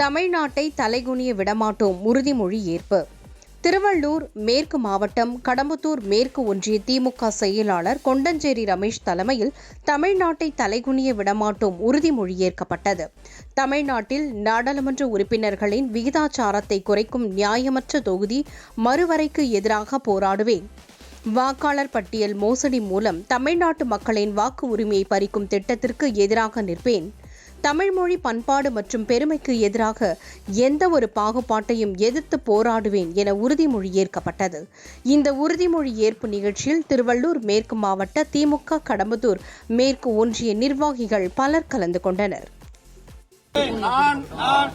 தமிழ்நாட்டை தலைகுனிய விடமாட்டோம் உறுதிமொழி ஏற்பு. திருவள்ளூர் மேற்கு மாவட்டம் கடம்பத்தூர் மேற்கு ஒன்றிய திமுக செயலாளர் கொண்டஞ்சேரி ரமேஷ் தலைமையில் தமிழ்நாட்டை தலைகுனிய விடமாட்டோம் உறுதிமொழி ஏற்கப்பட்டது. தமிழ்நாட்டில் நாடாளுமன்ற உறுப்பினர்களின் விகிதாச்சாரத்தை குறைக்கும் நியாயமற்ற தொகுதி மறுவரைக்கு எதிராக போராடுவேன். வாக்காளர் பட்டியல் மோசடி மூலம் தமிழ்நாட்டு மக்களின் வாக்கு உரிமையை பறிக்கும் திட்டத்திற்கு எதிராக நிற்பேன். தமிழ்மொழி பண்பாடு மற்றும் பெருமைக்கு எதிராக எந்த ஒரு பாகுபாட்டையும் எதிர்த்து போராடுவேன் என உறுதிமொழி ஏற்கப்பட்டது. இந்த உறுதிமொழி ஏற்பு நிகழ்ச்சியில் திருவள்ளூர் மேற்கு மாவட்ட திமுக கடம்பத்தூர் மேற்கு ஒன்றிய நிர்வாகிகள் பலர் கலந்து கொண்டனர். நான்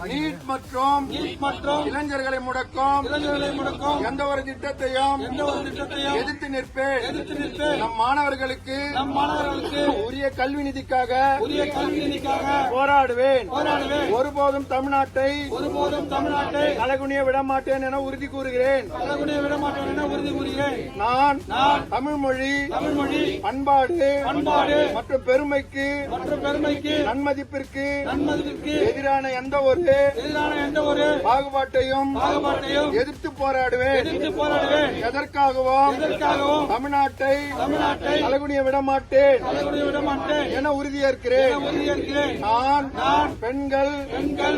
நீட் மற்றும் மற்றும் இளைஞர்களை முடக்கும். இளைஞர்களை முடக்கும். எந்த ஒரு திட்டத்தையும் எந்த ஒரு திட்டத்தையும் எதிர்த்து நிற்பேன். எதிர்த்து நிற்பேன். நம் மாணவர்களுக்கு நம் மாணவர்களுக்கு உரிய கல்வி நிதிக்காக புதிய கல்வி நிதிக்காக போராடுவேன். போராடுவேன். ஒருபோதும் தமிழ்நாட்டை ஒருபோதும் தமிழ்நாட்டை தலைகுனிய விட மாட்டேன் என உறுதி கூறுகிறேன். தலைகுனிய விட மாட்டோம் என உறுதி கூறுகிறேன். நான் நான் தமிழ் மொழி தமிழ்மொழி பண்பாடு பண்பாடு மற்றும் பெருமைக்கு மற்றும் பெருமைக்கு நன்மதிப்பிற்கு நன்மதிப்பிற்கு எதிரான எந்த ஒரு எதிரான எந்த ஒரு பாகுபாட்டையும் பாகுபாட்டையும் எதிர்த்து போராடுவேன். எதிர்த்து போராடுவேன். எதற்காகவும் இதற்காகவும் தமிழ்நாட்டை தமிழ்நாட்டை தலைகுனிய விட மாட்டேன் தலைகுனிய விட மாட்டேன் என உறுதியேற்கிறேன். உறுதியேற்கிறேன் நான் பெண்கள்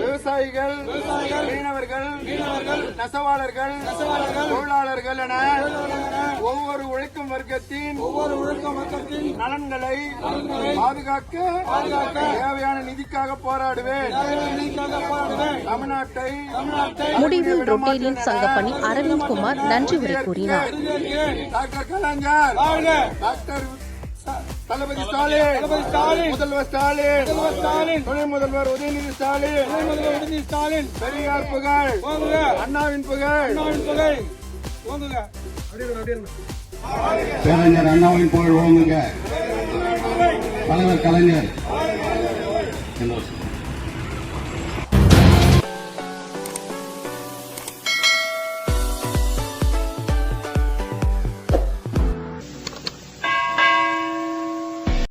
விவசாயிகள் மீனவர்கள் நெசவாளர்கள் தொழிலாளர்கள் என ஒவ்வொரு உழைக்கும் வர்க்கத்தின் ஒவ்வொரு ஒழுக்க மக்கத்தின் நலன்களை பாதுகாக்க தேவையான நிதிக்காக போராடுவேன். நீதிக்காக போராடுவேன். தமிழ்நாட்டை முடிவில் ரொட்டேரியன் சங்கப்பணி அரவிந்த் குமார் நன்றி உரை கூறினார். டாக்டர் கலைஞர் டாக்டர் தளபதி ஸ்டாலின் தளபதி ஸ்டாலின் முதல்வர் ஸ்டாலின் முதல்வர் ஸ்டாலின் துணை முதல்வர் உதயநிதி ஸ்டாலின் முதல்வர் உதயநிதி ஸ்டாலின் பெரியார் புகழ் ஓங்குக அண்ணாவின் புகழ். அண்ணாவின் புகை ஓங்குக பேரறிஞர் அண்ணாவின் புகழ் ஓங்குங்க தலைவர் கலைஞர். சந்தோஷம்